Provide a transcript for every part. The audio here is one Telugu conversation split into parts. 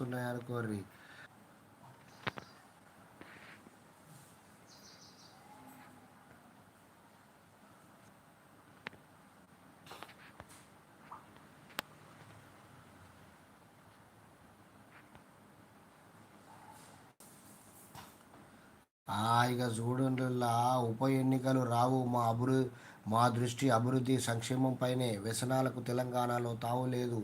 వస్తున్నాయి అనుకోర్రి ఇక చూడండిలా ఉప ఎన్నికలు రావు మా అభివృద్ధి మా దృష్టి అభివృద్ధి సంక్షేమంపైనే వ్యసనాలకు తెలంగాణలో తావు లేదు.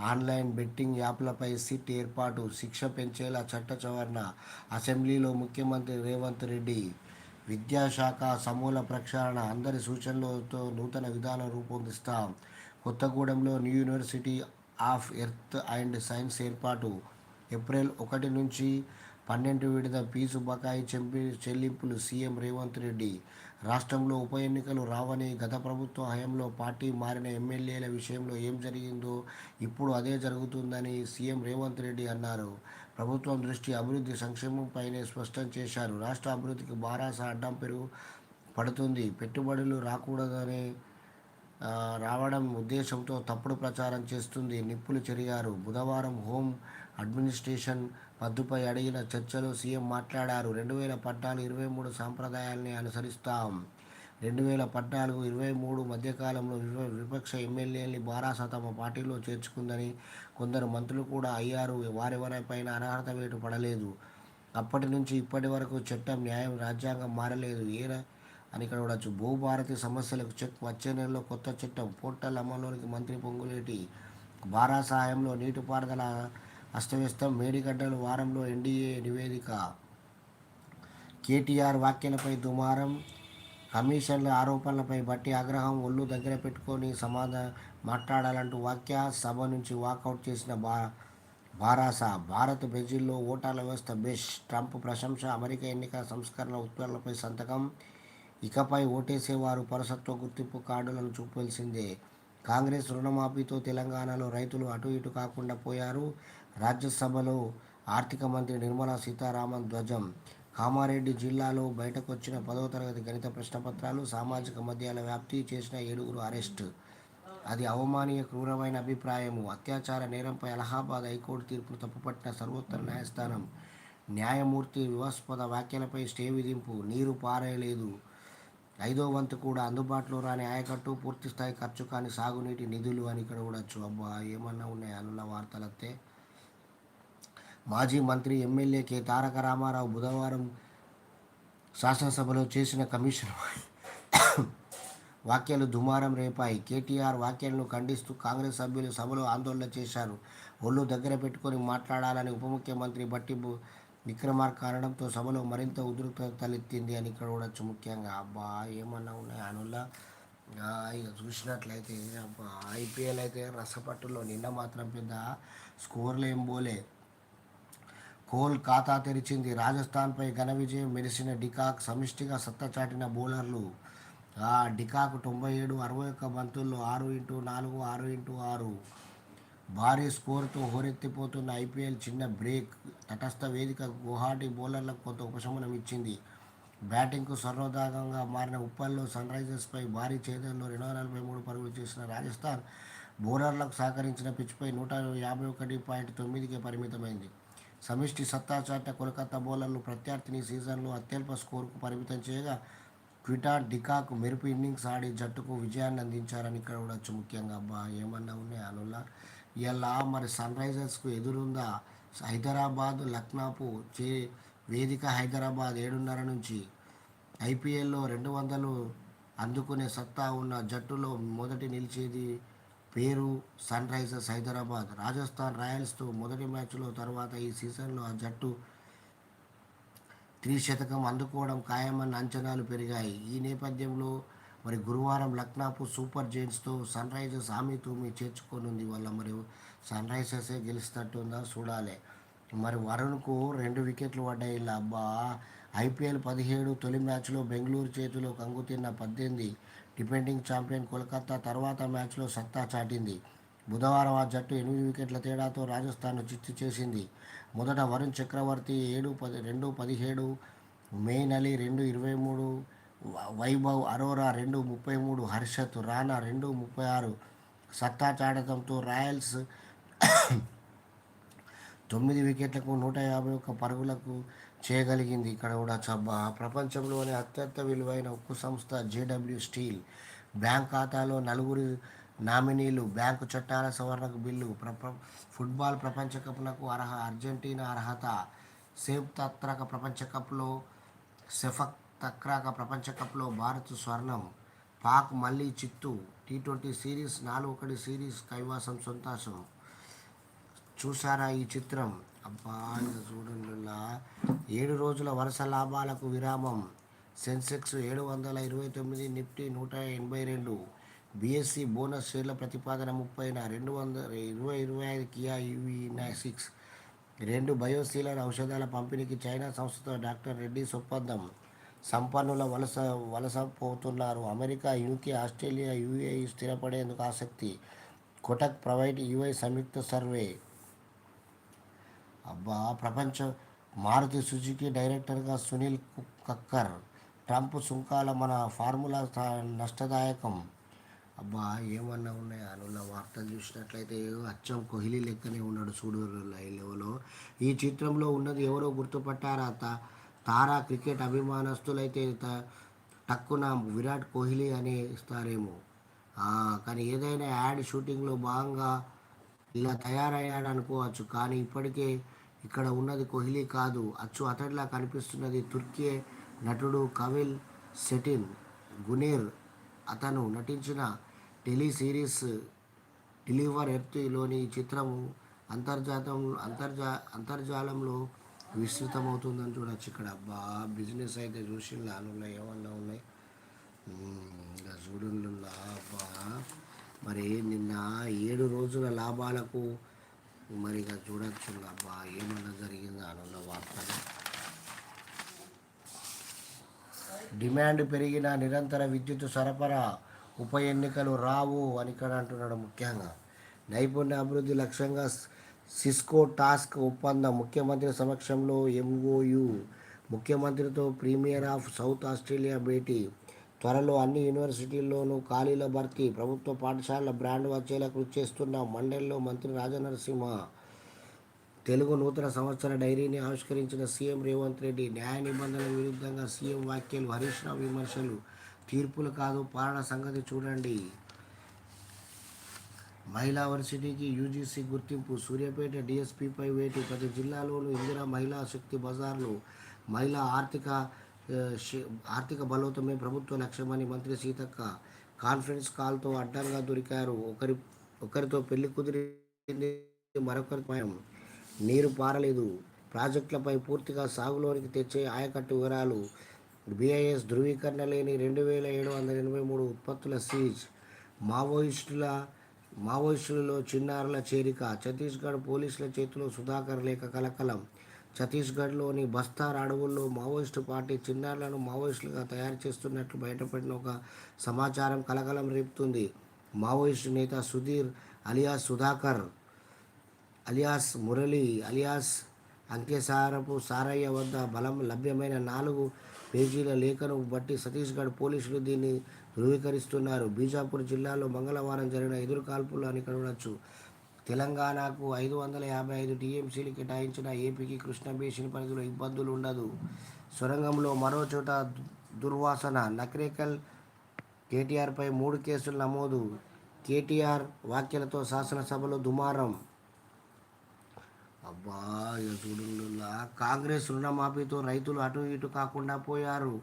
ఆన్లైన్ బెట్టింగ్ యాప్లపై సిట్ ఏర్పాటు శిక్ష పెంచేలా చట్ట సవరణ అసెంబ్లీలో ముఖ్యమంత్రి రేవంత్ రెడ్డి. విద్యాశాఖ సమూల ప్రక్షాళన అందరి సూచనలతో నూతన విధానం రూపొందిస్తాం. కొత్తగూడెంలో new university of earth and science ఏర్పాటు. ఏప్రిల్ ఒకటి నుంచి పన్నెండు విడత ఫీజు బకాయి చెంపి చెల్లింపులు సీఎం రేవంత్ రెడ్డి. రాష్ట్రంలో ఉప ఎన్నికలు రావని గత ప్రభుత్వ హయాంలో పార్టీ మారిన ఎమ్మెల్యేల విషయంలో ఏం జరిగిందో ఇప్పుడు అదే జరుగుతుందని సీఎం రేవంత్ రెడ్డి అన్నారు. ప్రభుత్వం దృష్టి అభివృద్ధి సంక్షేమంపైనే స్పష్టం చేశారు. రాష్ట్ర అభివృద్ధికి బారాస అడ్డం పెరుగు పడుతుంది. పెట్టుబడులు రాకూడదని రావడం ఉద్దేశంతో తప్పుడు ప్రచారం చేస్తుంది. నిప్పులు చెరిగారు. బుధవారం హోం అడ్మినిస్ట్రేషన్ పద్దుపై అడిగిన చర్చలో సీఎం మాట్లాడారు. రెండు వేల పద్నాలుగు ఇరవై మూడు సాంప్రదాయాల్ని అనుసరిస్తాం. రెండు వేల పద్నాలుగు ఇరవై మూడు మధ్యకాలంలో విపక్ష ఎమ్మెల్యేలని బారాస తమ పార్టీలో చేర్చుకుందని కొందరు మంత్రులు కూడా అయ్యారు. వారెవరిపైన అనర్హత వేటు పడలేదు. అప్పటి నుంచి ఇప్పటి వరకు చట్టం న్యాయం రాజ్యాంగం మారలేదు. ఏ అని ఇక్కడ చూడొచ్చు. భూభారతి సమస్యలకు చెక్ వచ్చే నెలలో కొత్త చట్టం పోర్టల్ అమల్లోనికి మంత్రి పొంగులేటి. బారా సహాయంలో నీటిపారుదల అస్తవ్యస్తం మేడిగడ్డలు వారంలో ఎన్డీఏ నివేదిక. కేటీఆర్ వ్యాఖ్యలపై దుమారం. కమిషన్ల ఆరోపణలపై బట్టి ఆగ్రహం ఒళ్ళు దగ్గర పెట్టుకొని సమాధానం మాట్లాడాలంటూ వాక్య సభ నుంచి వాకౌట్ చేసిన బా బారాస భారత్ బ్రెజిల్లో ఓటాల వ్యవస్థ బెస్ట్ ట్రంప్ ప్రశంస అమెరికా ఎన్నికల సంస్కరణ ఉత్పత్తులపై సంతకం. ఇకపై ఓటేసేవారు పరసత్వ గుర్తింపు కార్డులను చూపాల్సిందే కాంగ్రెస్ రుణమాఫీతో తెలంగాణలో రైతులు అటు ఇటు కాకుండా పోయారు. రాజ్యసభలో ఆర్థిక మంత్రి నిర్మలా సీతారామన్ ధ్వజం. కామారెడ్డి జిల్లాలో బయటకొచ్చిన పదవ తరగతి గణిత ప్రశ్నపత్రాలు సామాజిక మధ్యాల వ్యాప్తి చేసిన ఏడుగురు అరెస్ట్. అది అవమానీయ క్రూరమైన అభిప్రాయము. అత్యాచార నేరంపై అలహాబాద్ హైకోర్టు తీర్పును తప్పుపట్టిన సర్వోత్తర న్యాయస్థానం. న్యాయమూర్తి వివాస్పద వ్యాఖ్యలపై స్టే విధింపు. నీరు పారేయలేదు ఐదో వంతు కూడా అందుబాటులో రాని ఆయకట్టు పూర్తిస్థాయి ఖర్చు కాని సాగునీటి నిధులు అని ఇక్కడ చూడొచ్చు అబ్బా ఏమన్నా ఉన్నాయి? అన్న వార్తలత్తే మాజీ మంత్రి ఎమ్మెల్యే కె. తారక రామారావు బుధవారం శాసనసభలో చేసిన కమిషన్ వ్యాఖ్యలు దుమారం రేపాయి. కేటీఆర్ వ్యాఖ్యలను ఖండిస్తూ కాంగ్రెస్ సభ్యులు సభలో ఆందోళన చేశారు. ఒళ్ళు దగ్గర పెట్టుకొని మాట్లాడాలని ఉప ముఖ్యమంత్రి బట్టి విక్రమార్ కారణంతో సభలో మరింత ఉద్రిక్తత తలెత్తింది అని ఇక్కడ చూడొచ్చు ముఖ్యంగా. అబ్బా ఏమన్నా ఉన్నాయి అనుల్లా? ఇక చూసినట్లయితే అబ్బా ఐపీఎల్ అయితే రసపట్టులో నిన్న మాత్రం పెద్ద స్కోర్లు ఏం పోలే. కోల్ ఖాతా తెరిచింది. రాజస్థాన్పై ఘన విజయం మెరిసిన డికాక్ సమిష్టిగా సత్తా చాటిన బౌలర్లు. డికాక్ తొంభై ఏడు అరవై ఒక్క బంతుల్లో ఆరు ఇంటూ నాలుగు ఆరు ఇంటూ ఆరు. భారీ స్కోర్తో హోరెత్తిపోతున్న ఐపీఎల్ చిన్న బ్రేక్. తటస్థ వేదిక గుహాటి బౌలర్లకు కొంత ఉపశమనం ఇచ్చింది. బ్యాటింగ్కు సర్వదాగంగా మారిన ఉప్పల్లో సన్ రైజర్స్పై భారీ చేదల్లో రెండు వందల నలభై మూడు పరుగులు చేసిన రాజస్థాన్ బౌలర్లకు సహకరించిన పిచ్పై నూట యాభై ఒకటి పాయింట్ తొమ్మిదికి పరిమితమైంది. సమిష్టి సత్తా చాట కోల్కతా బౌలర్లు ప్రత్యర్థిని సీజన్లో అత్యల్ప స్కోరుకు పరిమితం చేయగా క్విటా డికాక్ మెరుపు ఇన్నింగ్స్ ఆడి జట్టుకు విజయాన్ని అందించారని ఇక్కడ చూడొచ్చు ముఖ్యంగా. అబ్బా ఏమన్నా ఉన్నాయి అనుల్లా? ఇలా మరి సన్ రైజర్స్కు ఎదురుందా? హైదరాబాద్ లక్నాపు చే వేదిక హైదరాబాద్ ఏడున్నర నుంచి ఐపీఎల్లో రెండు వందలు అందుకునే సత్తా ఉన్న జట్టులో మొదటి నిలిచేది పేరు సన్ రైజర్స్ హైదరాబాద్. రాజస్థాన్ రాయల్స్తో మొదటి మ్యాచ్లో తర్వాత ఈ సీజన్లో ఆ జట్టు త్రిశతకం అందుకోవడం ఖాయమన్న అంచనాలు పెరిగాయి. ఈ నేపథ్యంలో మరి గురువారం లక్నాపు సూపర్ జైంట్స్తో సన్ రైజర్స్ హామీ తూమి చేర్చుకోనుంది వల్ల మరి సన్ రైజర్సే గెలుస్తట్టుందా చూడాలి. మరి వరుణ్కు రెండు వికెట్లు పడ్డాయి. ఇలా అబ్బా ఐపీఎల్ పదిహేడు తొలి మ్యాచ్లో బెంగళూరు చేతిలో కంగుతిన్న పద్దెనిమిది. డిపెండింగ్ ఛాంపియన్ కోల్కతా తర్వాత మ్యాచ్లో సత్తా చాటింది. బుధవారం ఆ జట్టు ఎనిమిది వికెట్ల తేడాతో రాజస్థాన్ను చిత్తు చేసింది. మొదట వరుణ్ చక్రవర్తి ఏడు పది రెండు పదిహేడు మెయిన్ అలీ రెండు ఇరవై మూడు వైభవ్ అరోరా రెండు ముప్పై మూడు హర్షత్ రాణా రెండు ముప్పై ఆరు. సత్తా చాటడంతో రాయల్స్ తొమ్మిది వికెట్లకు నూట యాభై ఒక్క పరుగులకు చేయగలిగింది. ఇక్కడ కూడా చబ్బా. ప్రపంచంలోనే అత్యంత విలువైన ఉక్కు సంస్థ జేడబ్ల్యూ స్టీల్. బ్యాంక్ ఖాతాలో నలుగురు నామినీలు బ్యాంకు చట్టాల సవరణకు బిల్లు ప్రప ఫుట్బాల్ ప్రపంచ కప్లకు అర్హ అర్జెంటీనా అర్హత సేఫ్ తత్రక ప్రపంచ కప్లో సెఫక్ తక్రాక ప్రపంచ కప్లో భారత్ స్వర్ణం. పాక్ మళ్ళీ చిత్తు. టీ ట్వంటీ సిరీస్ నాలుగు ఒకటి సిరీస్ కైవాసం సొంతాసం. చూసారా ఈ చిత్రం? అబ్బా ఇది చూడండిలా ఏడు రోజుల వరుస లాభాలకు విరామం. సెన్సెక్స్ ఏడు వందల ఇరవై తొమ్మిది నిఫ్టీ నూట ఎనభై రెండు. బీఎస్సీ బోనస్ షేర్ల ప్రతిపాదన ముప్పైన రెండు వందల ఇరవై ఇరవై ఐదు కియా యూవీ సిక్స్. రెండు బయోసీలర్ ఔషధాల పంపిణీకి చైనా సంస్థతో డాక్టర్ రెడ్డి ఒప్పందం సంపన్నుల వలస వలస పోతున్నారు. అమెరికా యూకే ఆస్ట్రేలియా యూఏఈ స్థిరపడేందుకు ఆసక్తి. కొటక్ ప్రైవేట్ యుఐ సంయుక్త సర్వే. అబ్బా ప్రపంచ. మారుతి సుజుకి డైరెక్టర్గా సునీల్ కక్కర్. ట్రంప్ సుంకాల మన ఫార్ములా నష్టదాయకం. అబ్బా ఏమన్నా ఉన్నాయా? అనున్న వార్తలు చూసినట్లయితే అచ్చం కోహ్లీ లెక్కనే ఉన్నాడు చూడు లైవ్లో ఈ చిత్రంలో ఉన్నది ఎవరో గుర్తుపట్టారా? తా తారా క్రికెట్ అభిమానస్తులైతే త- టక్కున విరాట్ కోహ్లీ అనే ఇస్తారేమో. కానీ ఏదైనా యాడ్ షూటింగ్లో భాగంగా ఇలా తయారయ్యాడు అనుకోవచ్చు కానీ ఇప్పటికే ఇక్కడ ఉన్నది కోహ్లీ కాదు. అచ్చు అతడిలా కనిపిస్తున్నది తుర్కీ నటుడు కవిల్ సెటిన్ గునేర్. అతను నటించిన టెలి సిరీస్ డెలివర్ ఎర్త్లోని ఈ చిత్రము అంతర్జాతం అంతర్జా అంతర్జాలంలో విస్తృతమవుతుందని చూడొచ్చు ఇక్కడ. అబ్బా బిజినెస్ అయితే చూసి ఉన్నాయి? ఏమన్నా ఉన్నాయి ఉమ్, అబ్బా. మరి నిన్న ఏడు రోజుల లాభాలకు మరి ఇక చూడొచ్చు అబ్బా ఏమన్నా జరిగిందా అనున్న వార్తలు డిమాండ్ పెరిగిన నిరంతర విద్యుత్ సరఫరా ఉప ఎన్నికలు రావు అని ఇక్కడ అంటున్నాడు ముఖ్యంగా. నైపుణ్య అభివృద్ధి లక్ష్యంగా సిస్కో టాస్క్ ఒప్పందం ముఖ్యమంత్రి సమక్షంలో ఎంఓయు. ముఖ్యమంత్రితో ప్రీమియర్ ఆఫ్ సౌత్ ఆస్ట్రేలియా భేటీ త్వరలో అన్ని యూనివర్సిటీల్లోనూ ఖాళీల భర్తీ ప్రభుత్వ పాఠశాలల బ్రాండ్ వచ్చేలా కృషి చేస్తున్న మండలిలో మంత్రి రాజనరసింహ తెలుగు నూతన సంవత్సర డైరీని ఆవిష్కరించిన సీఎం రేవంత్ రెడ్డి న్యాయ నిబంధనల విరుద్ధంగా సీఎం వ్యాఖ్యలు హరీష్ రావు విమర్శలు తీర్పులు కాదు పాలన సంగతి చూడండి. మహిళా వర్సిటీకి యూజీసీ గుర్తింపు సూర్యాపేట డిఎస్పీపై వేటు ప్రతి జిల్లాలోనూ ఇందిరా మహిళా శక్తి బజార్లు మహిళా ఆర్థిక ఆర్థిక బలోతమే ప్రభుత్వ లక్ష్యమని మంత్రి సీతక్క కాన్ఫరెన్స్ కాల్తో అడ్డంగా దొరికారు. ఒకరి ఒకరితో పెళ్ళి కుదిరింది మరొకరి భయం నీరు పారలేదు. ప్రాజెక్టులపై పూర్తిగా సాగులోనికి తెచ్చే ఆయకట్టు వివరాలు. బీఐఎస్ ధృవీకరణ లేని రెండు వేల ఏడు వందల ఎనభై మూడు ఉత్పత్తుల సీజ్. మావోయిస్టుల మావోయిస్టులలో చిన్నారుల చేరిక. ఛత్తీస్గఢ్ పోలీసుల చేతిలో సుధాకర్ లేఖ కలకలం. ఛత్తీస్గఢ్లోని బస్తార్ అడవుల్లో మావోయిస్టు పార్టీ చిన్నారులను మావోయిస్టులుగా తయారు చేస్తున్నట్లు బయటపడిన ఒక సమాచారం కలకలం రేపుతుంది. మావోయిస్టు నేత Sudhir alias Sudhakar alias Murali alias Ankesarapu Sarayya వద్ద బలం లభ్యమైన నాలుగు పేజీల లేఖను బట్టి ఛత్తీస్గఢ్ పోలీసులు దీన్ని ధృవీకరిస్తున్నారు. బీజాపూర్ జిల్లాలో మంగళవారం జరిగిన ఎదురుకాల్పులు అని కనవచ్చు తెలంగాణకు ఐదు వందల యాభై ఐదు టీఎంసీలు కేటాయించిన ఏపీకి కృష్ణ బేసిన్ పరిధిలో ఇబ్బందులు ఉండదు. సొరంగంలో మరో చోట దుర్వాసన. నక్రేకల్ కేటీఆర్పై మూడు కేసులు నమోదు. కేటీఆర్ వ్యాఖ్యలతో శాసనసభలో దుమారం. అబ్బా చూడులా కాంగ్రెస్ రుణమాఫీతో రైతులు అటు ఇటు కాకుండా పోయారు.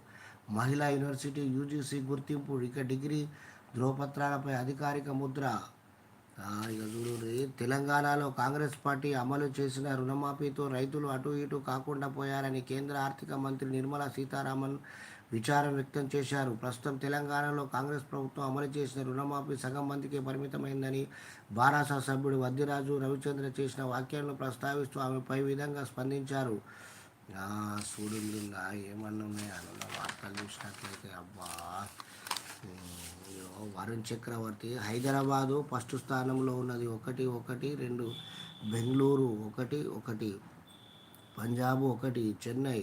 మహిళా యూనివర్సిటీ యూజీసీ గుర్తింపు ఇక డిగ్రీ ధ్రువపత్రాలపై అధికారిక ముద్ర. ఇక చూడు తెలంగాణలో కాంగ్రెస్ పార్టీ అమలు చేసిన రుణమాఫీతో రైతులు అటు ఇటు కాకుండా పోయారని కేంద్ర ఆర్థిక మంత్రి నిర్మలా సీతారామన్ విచారం వ్యక్తం చేశారు. ప్రస్తుతం తెలంగాణలో కాంగ్రెస్ ప్రభుత్వం అమలు చేసిన రుణమాఫీ సగం మందికే పరిమితమైందని బారాసా సభ్యుడు వద్దిరాజు రవిచంద్ర చేసిన వ్యాఖ్యలను ప్రస్తావిస్తూ ఆమె పై విధంగా స్పందించారు. ఆ, ఏమన్నా ఉన్నాయి అనున్న వార్తలు చూసినట్లయితే అబ్బా. వరుణ్ చక్రవర్తి హైదరాబాదు ఫస్ట్ స్థానంలో ఉన్నది ఒకటి ఒకటి రెండు బెంగళూరు ఒకటి ఒకటి పంజాబ్ ఒకటి చెన్నై.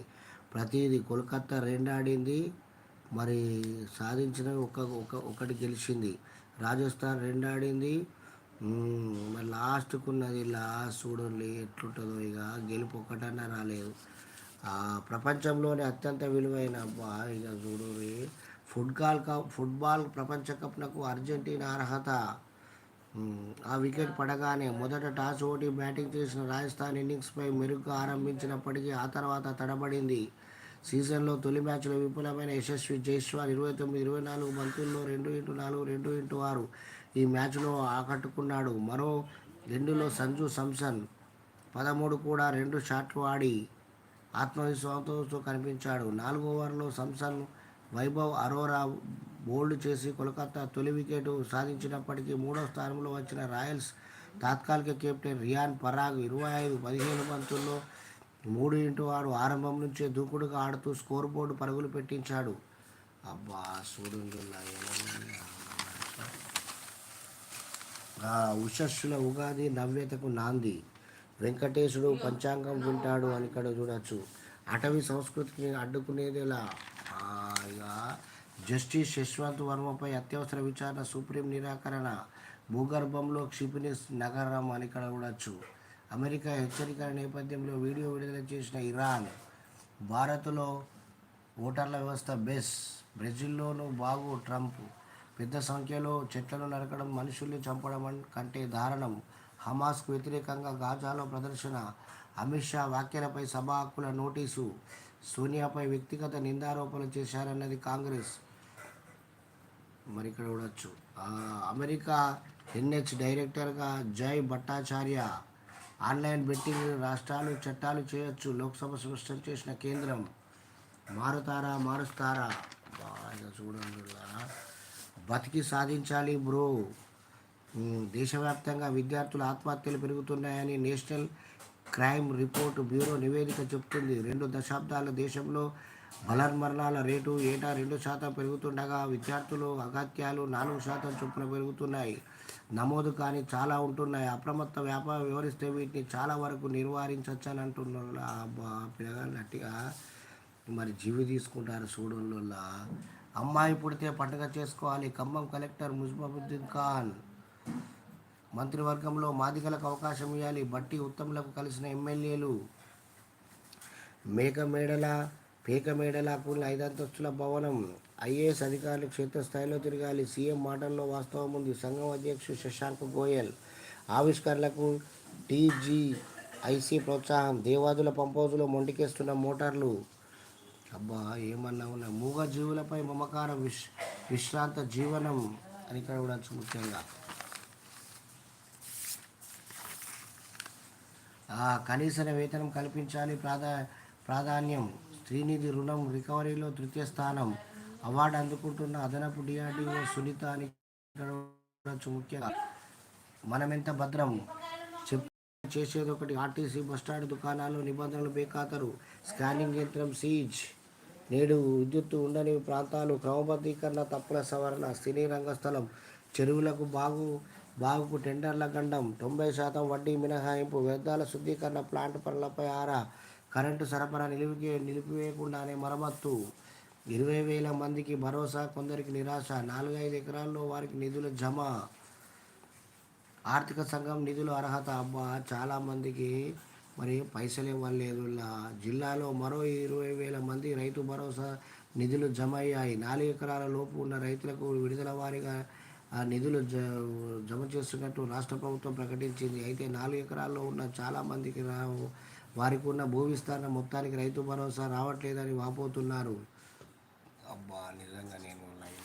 ప్రతిదీ కోల్కత్తా రెండు ఆడింది. మరి సాధించిన ఒక ఒక ఒకటి గెలిచింది. రాజస్థాన్ రెండు ఆడింది. మరి లాస్ట్కు ఉన్నది లాస్ట్ చూడండి ఎట్లుంటుందో ఇక గెలుపు ఒకటన్నా రాలేదు. ప్రపంచంలోనే అత్యంత విలువైన ఇక చూడండి. ఫుట్బాల్ కప్ ఫుట్బాల్ ప్రపంచ కప్నకు అర్జెంటీనా అర్హత? ఆ వికెట్ పడగానే మొదట టాస్ ఓటి బ్యాటింగ్ చేసిన రాజస్థాన్ ఇన్నింగ్స్పై మెరుగ్గా ఆరంభించినప్పటికీ ఆ తర్వాత తడబడింది. సీజన్లో తొలి మ్యాచ్లో విపులమైన యశస్వి జైస్వాల్ ఇరవై తొమ్మిది ఇరవై నాలుగు బంతుల్లో రెండు ఇంటూ నాలుగు రెండు ఇంటూ ఆరు ఈ మ్యాచ్లో ఆకట్టుకున్నాడు. మరో రెండులో సంజు సంసన్ పదమూడు కూడా రెండు షాట్లు ఆడి ఆత్మవిశ్వాసంతో కనిపించాడు. నాలుగో ఓవర్లో సంసన్ వైభవ్ అరోరా బోల్డ్ చేసి కోల్కతా తొలి వికెట్ సాధించినప్పటికీ మూడో స్థానంలో వచ్చిన రాయల్స్ తాత్కాలిక కెప్టెన్ రియాన్ పరాగ్ ఇరవై ఐదు పదిహేను బంతుల్లో మూడు ఇంటూ ఆరు ఆరంభం నుంచే దూకుడుగా ఆడుతూ స్కోర్ బోర్డు పరుగులు పెట్టించాడు. అబ్బా చూడండి ఆ ఉషస్సుల ఉగాది నవ్యతకు నాంది. వెంకటేశుడు పంచాంగం వింటాడు అని ఇక్కడ చూడొచ్చు. అటవీ సంస్కృతికి అడ్డుకునేదిలా? జస్టిస్ యశ్వంత్ వర్మపై అత్యవసర విచారణ సుప్రీం నిరాకరణ భూగర్భంలో క్షిపణి నగరం అని ఇక్కడ చూడొచ్చు. అమెరికా హెచ్చరికల నేపథ్యంలో వీడియో విడుదల చేసిన ఇరాన్ భారత్లో ఓటర్ల వ్యవస్థ బెస్ బ్రెజిల్లోనూ బాగు ట్రంప్. పెద్ద సంఖ్యలో చెట్లను నరకడం మనుషుల్ని చంపడం కంటే దారుణం. హమాస్కు వ్యతిరేకంగా గాజాలో ప్రదర్శన. అమిత్ షా వ్యాఖ్యలపై సభా హక్కుల నోటీసు. సోనియాపై వ్యక్తిగత నిందారోపణలు చేశారన్నది కాంగ్రెస్. మరి ఇక్కడ చూడొచ్చు అమెరికా ఎన్హెచ్ డైరెక్టర్గా జై భట్టాచార్య ఆన్లైన్ బెట్టింగ్ రాష్ట్రాలు చట్టాలు చేయొచ్చు. లోక్సభ స్పష్టం చేసిన కేంద్రం మారుతారా మారుస్తారా? బాగా చూడండి బతికి సాధించాలి బ్రో. దేశవ్యాప్తంగా విద్యార్థుల ఆత్మహత్యలు పెరుగుతున్నాయని నేషనల్ క్రైమ్ రిపోర్ట్ బ్యూరో నివేదిక చెబుతుంది రెండు దశాబ్దాల దేశంలో బలన్మరణాల రేటు ఏటా రెండు శాతం పెరుగుతుండగా విద్యార్థులు అగత్యాలు నాలుగు శాతం చొప్పున పెరుగుతున్నాయి. నమోదు కానీ చాలా ఉంటున్నాయి. అప్రమత్త వ్యాపారం వివరిస్తే వీటిని చాలా వరకు నివారించవచ్చని అంటున్నారు అబ్బా మరి జీవి తీసుకుంటారు చూడంలో అమ్మాయి పుడితే పండుగ చేసుకోవాలి. ఖమ్మం కలెక్టర్ ముజ్మబుద్దీన్ ఖాన్ మంత్రివర్గంలో మాదిగలకు అవకాశం ఇవ్వాలి. బట్టి ఉత్తములకు కలిసిన ఎమ్మెల్యేలు మేకమేడల పేకమేడల కూలిన ఐదంతస్తుల భవనం ఐఏఎస్ అధికారులు క్షేత్రస్థాయిలో తిరగాలి. సీఎం మాటల్లో వాస్తవం ఉంది. సంఘం అధ్యక్షుడు శశాంక్ గోయల్ ఆవిష్కరణలకు టీజీఐసీ ప్రోత్సాహం దేవాదుల పంపౌజులో మొండికేస్తున్న మోటార్లు. అబ్బా ఏమన్నా ఉన్నా. మూగ జీవులపై మమకారం విశ్ విశ్రాంత జీవనం అని ఇక్కడ కూడా ముఖ్యంగా ఆ, కనీస వేతనం కల్పించాలి. ప్రాధా ప్రాధాన్యం స్త్రీనిధి రుణం రికవరీలో తృతీయ స్థానం అవార్డు అందుకుంటున్న అదనపు డిఆర్డిఓ సునీత అని ముఖ్యంగా మనం ముఖ్యంగా. మనమెంత భద్రం? చేసేది ఒకటి ఆర్టీసీ బస్టాండ్ దుకాణాల్లో నిబంధనలు బేఖాతరు. స్కానింగ్ యంత్రం సీజ్. నేడు విద్యుత్తు ఉండని ప్రాంతాలు క్రమబద్ధీకరణ తప్పుల సవరణ సినీ రంగస్థలం చెరువులకు బాగు బాగుకు టెండర్ల గండం తొంభై శాతం వడ్డీ మినహాయింపు వ్యర్థాల శుద్ధీకరణ ప్లాంట్ పనులపై ఆరా కరెంటు సరఫరా నిలిపి నిలిపివేయకుండానే మరమ్మత్తు. ఇరవై వేల మందికి భరోసా కొందరికి నిరాశ. నాలుగైదు ఎకరాల్లో వారికి నిధుల జమ. ఆర్థిక సంఘం నిధులు అర్హత అబ్బా! చాలా మందికి మరి పైసలు ఇవ్వలేదు. జిల్లాలో మరో ఇరవై వేల మంది రైతు భరోసా నిధులు జమ అయ్యాయి. నాలుగు ఎకరాల లోపు ఉన్న రైతులకు విడుదల వారీగా ఆ నిధులు జ జమ చేస్తున్నట్టు రాష్ట్ర ప్రభుత్వం ప్రకటించింది. అయితే నాలుగు ఎకరాల్లో ఉన్న చాలా మందికి రా వారికి ఉన్న భూ విస్తరణ మొత్తానికి రైతు భరోసా రావట్లేదని వాపోతున్నారు. అబ్బా నిజంగా నేను లైవ్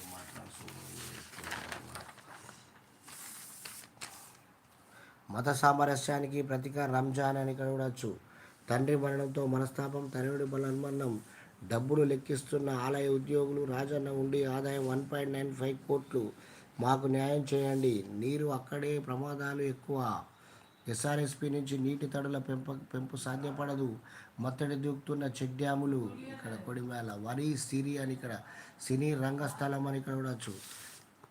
మత సామరస్యానికి ప్రతీక రంజాన్ అని చూడవచ్చు తండ్రి మరణంతో మనస్తాపం తనయుడి బలన్మరణం డబ్బులు లెక్కిస్తున్న ఆలయ ఉద్యోగులు రాజన్న ఉండి ఆదాయం వన్ పాయింట్ నైన్ ఫైవ్ కోట్లు. మాకు న్యాయం చేయండి. నీరు అక్కడే ప్రమాదాలు ఎక్కువ. ఎస్ఆర్ఎస్పి నుంచి నీటి తడుల పెంప పెంపు సాధ్యపడదు. మత్తడి దూకుతున్న చెక్ డ్యాములు ఇక్కడ కొడిమేళ వరి సిరి అని ఇక్కడ సినీ రంగస్థలం అని ఇక్కడ చూడవచ్చు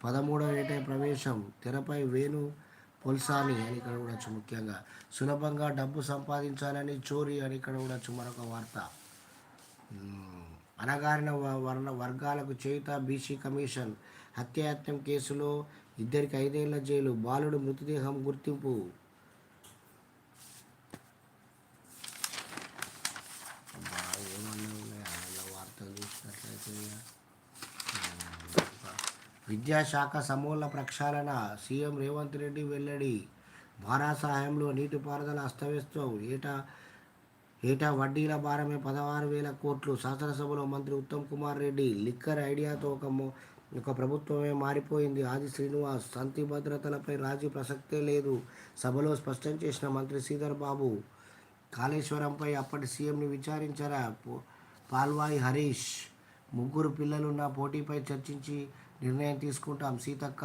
పదమూడవ ఏటే ప్రవేశం. తెరపై వేణు పొల్సాని అని ఇక్కడ చూడవచ్చు ముఖ్యంగా. సులభంగా డబ్బు సంపాదించాలని చోరీ అని ఇక్కడ చూడవచ్చు మరొక వార్త. అణగారిన వ- వర్ణ వర్గాలకు చేయుత బీసీ కమిషన్. హత్యాయత్నం కేసులో ఇద్దరికి ఐదేళ్ళ జైలు బాలుడు మృతదేహం గుర్తింపు. చూసినట్లయితే. విద్యాశాఖ సమూల ప్రక్షాళన సీఎం రేవంత్ రెడ్డి వెల్లడి. భారా సహాయంలో నీటిపారుదల అస్తవ్యస్తం. ఏటా ఏటా వడ్డీల భారమే పదహారు వేల కోట్లు. శాసనసభలో మంత్రి ఉత్తమ్ కుమార్ రెడ్డి లిక్కర్ ఐడియాతో ఒక ఇక ఒక ప్రభుత్వమే మారిపోయింది. ఆది శ్రీనివాస్ శాంతి భద్రతలపై రాజీ ప్రసక్తే లేదు. సభలో స్పష్టం చేసిన మంత్రి శ్రీధర్ బాబు కాళేశ్వరంపై అప్పటి సీఎంని విచారించారా? పాల్వాయి హరీష్ ముగ్గురు పిల్లలున్న పోటీపై చర్చించి నిర్ణయం తీసుకుంటాం సీతక్క.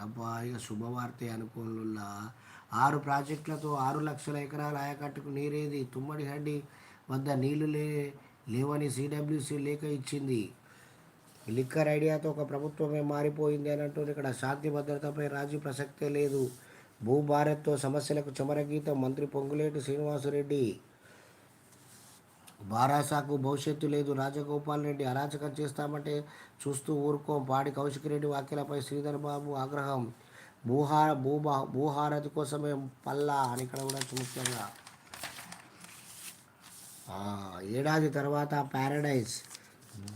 అబ్బా ఇక శుభవార్తే అనుకోనుల్లా. ఆరు ప్రాజెక్టులతో ఆరు లక్షల ఎకరాల ఆయకట్టుకు నీరేది తుమ్మడి హడ్డి వద్ద నీళ్ళు లే లేవని సిడబ్ల్యూసి లేఖ ఇచ్చింది. లిక్కర్ ఐడియాతో ఒక ప్రభుత్వమే మారిపోయింది అని అంటూ ఇక్కడ శాంతి భద్రతపై రాజీ ప్రసక్తే లేదు. భూభారత్తో సమస్యలకు చమరగీతం మంత్రి పొంగులేటి శ్రీనివాసరెడ్డి. బారాసాకు భవిష్యత్తు లేదు. రాజగోపాల్ రెడ్డి అరాచకం చేస్తామంటే చూస్తూ ఊరుకోం. పాడి కౌశిక్ రెడ్డి వ్యాఖ్యలపై శ్రీధర్ బాబు ఆగ్రహం. భూహార భూభా భూహారతి కోసమే పల్లా అని ఇక్కడ కూడా ముఖ్యంగా. ఏడాది తర్వాత ప్యారడైజ్.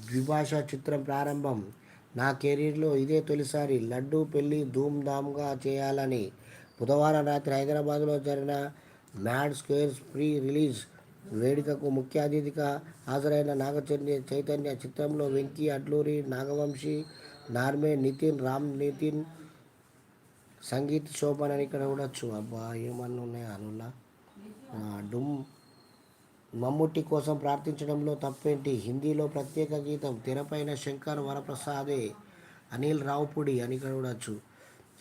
ద్విభాష చిత్రం ప్రారంభం. నా కెరీర్లో ఇదే తొలిసారి లడ్డూ పెళ్ళి ధూమ్ధామ్గా చేయాలని బుధవారం రాత్రి హైదరాబాద్లో జరిగిన మ్యాడ్ స్క్వేర్స్ ప్రీ రిలీజ్ వేడుకకు ముఖ్య అతిథిగా హాజరైన నాగచైతన్య చైతన్య చిత్రంలో వెంకీ అడ్లూరి నాగవంశీ నార్మే నితిన్ రామ్ నితిన్ సంగీత్ శోభన్ అని ఇక్కడ చూడొచ్చు అబ్బా ఏమన్నా ఉన్నాయా? అనులా డుమ్. మమ్ముట్టి కోసం ప్రార్థించడంలో తప్పేంటి? హిందీలో ప్రత్యేక గీతం తెరపైన శంకర్ వరప్రసాదే అనిల్ రావుపుడి అని చూడవచ్చు చూడొచ్చు.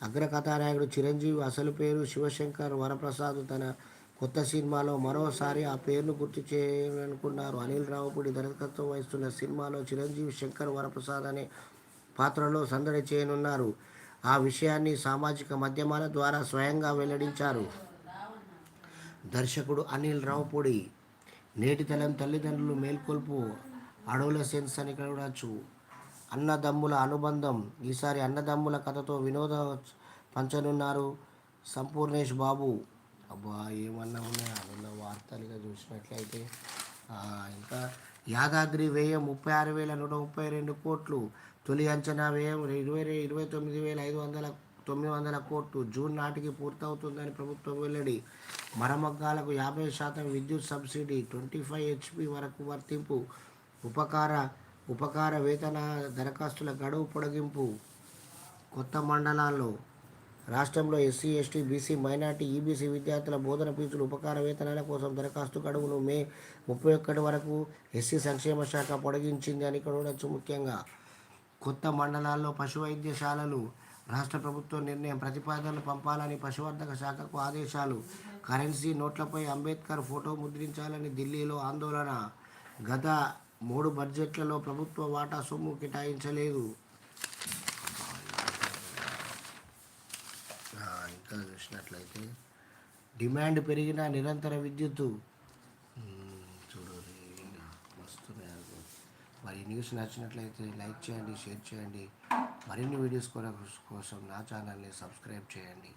అగ్ర కథానాయకుడు చిరంజీవి అసలు పేరు శివశంకర్ వరప్రసాద్. తన కొత్త సినిమాలో మరోసారి ఆ పేరును గుర్తు చేయాలనుకున్నారు. అనిల్ రావుపుడి దర్శకత్వం వహిస్తున్న సినిమాలో చిరంజీవి శంకర్ వరప్రసాద్ అనే పాత్రలో సందడి చేయనున్నారు. ఆ విషయాన్ని సామాజిక మాధ్యమాల ద్వారా స్వయంగా వెల్లడించారు. దర్శకుడు అనిల్ రావుపుడి. నేటి తరం తల్లిదండ్రులు మేల్కొల్పు అడవుల సెన్స్ అని ఇక్కడ చూడవచ్చు అన్నదమ్ముల అనుబంధం. ఈసారి అన్నదమ్ముల కథతో వినోద పంచనున్నారు సంపూర్ణేష్ బాబు. అబ్బా ఏమన్నా ఉన్నాయా? అన్న వార్తలుగా చూసినట్లయితే ఇంకా యాదాద్రి వ్యయం ముప్పై ఆరు వేల నూట ముప్పై రెండు కోట్లు తొలి అంచనా వ్యయం ఇరవై ఇరవై తొమ్మిది వేల ఐదు వందల తొమ్మిది వందల కోట్లు జూన్ నాటికి పూర్తవుతుందని ప్రభుత్వం వెల్లడి. మరమగ్గాలకు యాభై శాతం విద్యుత్ సబ్సిడీ ట్వంటీ ఫైవ్ హెచ్పి వరకు వర్తింపు ఉపకార ఉపకార వేతన దరఖాస్తుల గడువు పొడిగింపు. కొత్త మండలాల్లో రాష్ట్రంలో SC ST BC minority EBC విద్యార్థుల బోధన ఫీజులు ఉపకార వేతనాల కోసం దరఖాస్తు గడువును మే ముప్పై ఒక్కటి వరకు ఎస్సీ సంక్షేమ శాఖ పొడిగించింది అని ఇక్కడ చూడొచ్చు ముఖ్యంగా. కొత్త మండలాల్లో పశు వైద్యశాలలు రాష్ట్ర ప్రభుత్వం నిర్ణయం ప్రతిపాదనలు పంపాలని పశువర్ధక శాఖకు ఆదేశాలు. కరెన్సీ నోట్లపై అంబేద్కర్ ఫోటో ముద్రించాలని ఢిల్లీలో ఆందోళన. గత మూడు బడ్జెట్లలో ప్రభుత్వ వాటా సొమ్ము కేటాయించలేదు. ఇంకా చూసినట్లయితే డిమాండ్ పెరిగిన నిరంతర విద్యుత్తు మ్మ్, చూడండి వస్తున్నాయి అనుకో. మరి న్యూస్ నచ్చినట్లయితే లైక్ చేయండి షేర్ చేయండి. మరిన్ని వీడియోస్ కొరకు కోసం నా ఛానల్ని సబ్స్క్రైబ్ చేయండి.